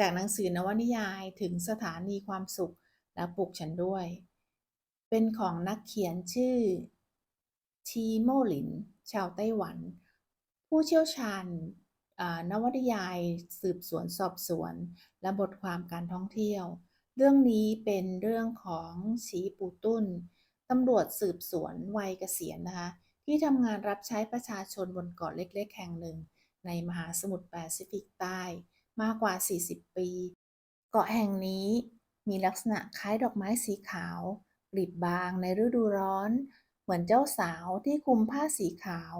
จากหนังสือนวนิยายถึงสถานีความสุขและปลุกฉันด้วย เป็นของนักเขียนชื่อ ชีโมหลิน ชาวไต้หวัน ผู้เชี่ยวชาญนวนิยายสืบสวนสอบสวน และบทความการท่องเที่ยว เรื่องนี้เป็นเรื่องของชีปูตุ้นตำรวจสืบสวนวัยเกษียณนะคะที่ทำงานรับใช้ประชาชนบนเกาะเล็ก ๆ แห่งหนึ่ง ในมหาสมุทรแปซิฟิกใต้ มากกว่า 40 ปี เกาะแห่งนี้มีลักษณะคล้ายดอกไม้สีขาวกลีบบางในฤดูร้อน เหมือนเจ้าสาวที่คลุมผ้าสีขาว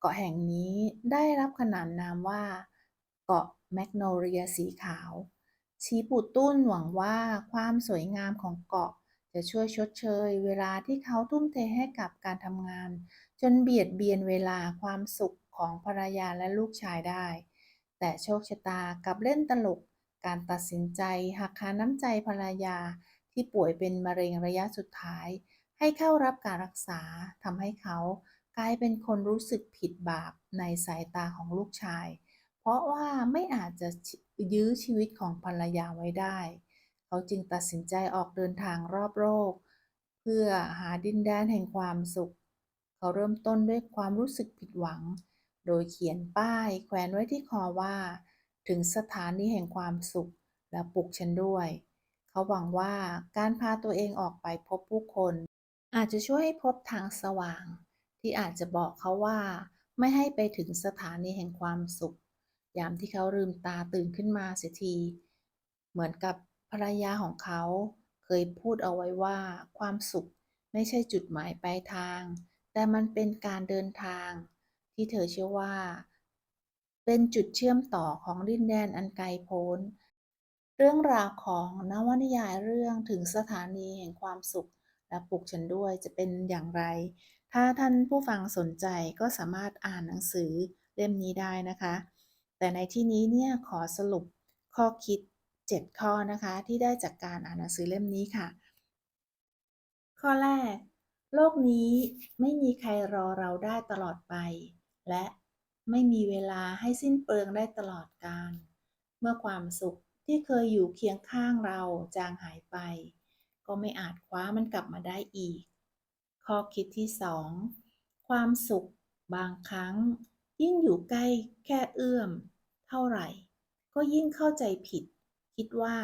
เกาะแห่งนี้ได้รับขนานนามว่า เกาะแมกโนเลียสีขาว ชีปูตุ้นหวังว่าความสวยงามของเกาะจะช่วยชดเชย เวลาที่เขาทุ่มเทให้กับการทำงาน จนเบียดเบียนเวลาความสุขของภรรยาและลูกชายได้ แต่โชคชะตากับเล่นตลก การตัดสินใจหักหาน้ำใจภรรยาที่ป่วยเป็นมะเร็งระยะสุดท้าย ให้เข้ารับการรักษาทำให้เขากลายเป็นคนรู้สึกผิดบาปในสายตาของลูกชาย เพราะว่าไม่อาจจะยื้อชีวิตของภรรยาไว้ได้ เขาจึงตัดสินใจออกเดินทางรอบโลกเพื่อหาดินแดนแห่งความสุข เขาเริ่มต้นด้วยความรู้สึกผิดหวัง โดยเขียนป้ายแขวนไว้ที่คอว่า ถึงสถานีแห่งความสุขและปลุกฉันด้วย เขาหวังว่าการพาตัวเองออกไปพบผู้คน อาจจะช่วยให้พบทางสว่าง ที่อาจจะบอกเขาว่า ไม่ให้ไปถึงสถานีแห่งความสุข ยามที่เขาลืมตาตื่นขึ้นมาเสียที เหมือนกับภรรยาของเขาเคยพูดเอาไว้ว่าความสุขไม่ใช่จุดหมายปลายทาง แต่มันเป็นการเดินทาง ที่เธอเชื่อว่า เป็นจุดเชื่อมต่อของดินแดนอันไกลโพ้น เรื่องราวของนวนิยายเรื่องถึงสถานีแห่งความสุข และปลุกฉันด้วยจะเป็นอย่างไร ถ้าท่านผู้ฟังสนใจก็สามารถอ่านหนังสือเล่มนี้ได้นะคะ แต่ในที่นี้เนี่ยขอสรุปข้อคิด 7 ข้อนะคะที่ได้จากการอ่านหนังสือเล่มนี้ค่ะ ข้อแรก โลกนี้ไม่มีใครรอเราได้ตลอดไป และไม่มีเวลาให้สิ้นเปลืองได้ตลอดกาลเมื่อความสุขที่เคยอยู่เคียงข้างเราจางหายไป ก็ไม่อาจคว้ามันกลับมาได้อีก ข้อคิดที่สองความสุขบางครั้ง ยิ่งอยู่ใกล้แค่เอื้อม เท่าไหร่ ก็ยิ่งเข้าใจผิด คิดว่า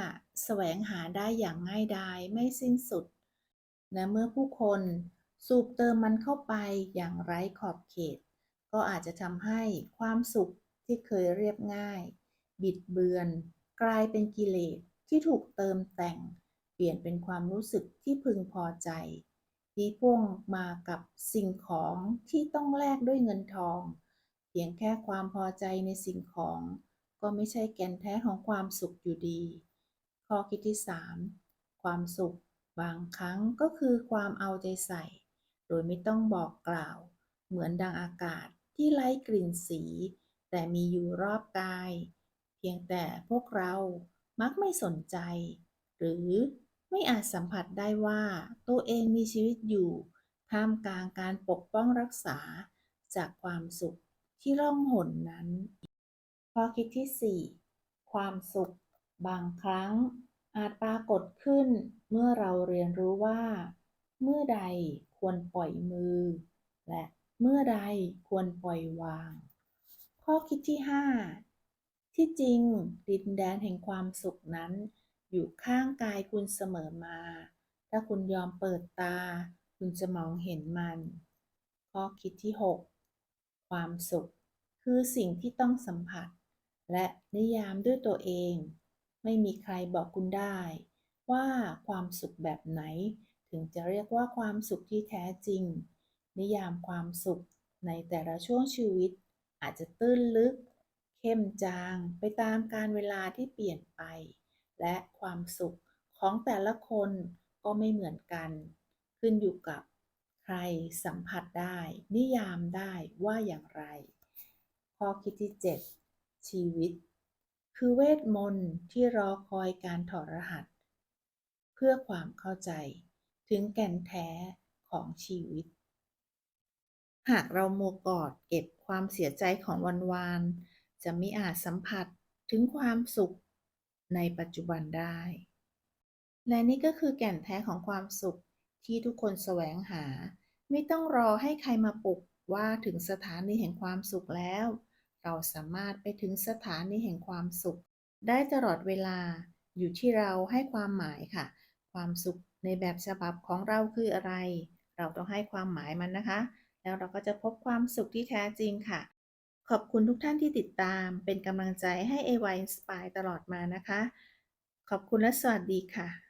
แสวงหาได้อย่างง่ายดายไม่สิ้นสุด และเมื่อผู้คนสูบเติมมันเข้าไปอย่างไร้ขอบเขต ก็อาจจะทำให้ความสุขที่เคยเรียบง่าย บิดเบือน กลายเป็นกิเลสที่ถูกเติมแต่ง เปลี่ยนเป็นความรู้สึกที่พึงพอใจ ที่พ่วงมากับสิ่งของที่ต้องแลกด้วยเงินทอง เพียงแค่ความพอใจในสิ่งของ ก็ไม่ใช่แก่นแท้ของความสุขอยู่ดี ข้อคิดที่ 3 ความสุขบางครั้งก็คือความเอาใจใส่ โดยไม่ต้องบอกกล่าว เหมือนดังอากาศ ที่ไร้กลิ่นสี แต่มีอยู่รอบกาย เพียงแต่พวกเรามักไม่สนใจ หรือไม่อาจสัมผัสได้ว่าตัวเองมีชีวิตอยู่ ท่ามกลางการปกป้องรักษาจากความสุขที่ร่องหนนั้น ข้อคิดที่ 4 ความสุข บางครั้ง อาจปรากฏขึ้นเมื่อเราเรียนรู้ว่า เมื่อใดควรปล่อยมือ และ เมื่อใดควรปล่อยวาง ข้อคิดที่ 5 ที่จริงดินแดนแห่งความสุขนั้น อยู่ข้างกายคุณเสมอมา ถ้าคุณยอมเปิดตา คุณจะมองเห็นมัน ข้อคิดที่ 6 ความสุข คือสิ่งที่ต้องสัมผัส และนิยามด้วยตัวเอง ไม่มีใครบอกคุณได้ ว่าความสุขแบบไหน ถึงจะเรียกว่าความสุขที่แท้จริง นิยามความสุขในแต่ละช่วงชีวิต อาจจะตื้นลึก เข้มจางไปตามการเวลาที่เปลี่ยนไป และความสุขของแต่ละคนก็ไม่เหมือนกัน ขึ้นอยู่กับใครสัมผัสได้ นิยามได้ว่าอย่างไร ข้อคิดที่ 7 ชีวิต คือเวทมนต์ที่รอคอยการถอดรหัส เพื่อความเข้าใจถึงแก่นแท้ของชีวิต หากเรามัวกอดเก็บความเสียใจของวันวาน จะมิอาจสัมผัสถึงความสุขในปัจจุบันได้ และนี่ก็คือแก่นแท้ของความสุขที่ทุกคนแสวงหา ไม่ต้องรอให้ใครมาปลุกว่าถึงสถานีแห่งความสุขแล้ว เราสามารถไปถึงสถานีแห่งความสุข ได้ตลอดเวลาอยู่ที่เราให้ความหมายค่ะ ความสุขในแบบฉบับของเราคืออะไร เราต้องให้ความหมายมันนะคะ แล้วเราก็จะพบความสุขที่แท้จริงค่ะ ขอบคุณทุกท่านที่ติดตามเป็นกำลังใจให้ AY Inspire ตลอดมานะคะ ขอบคุณและสวัสดีค่ะ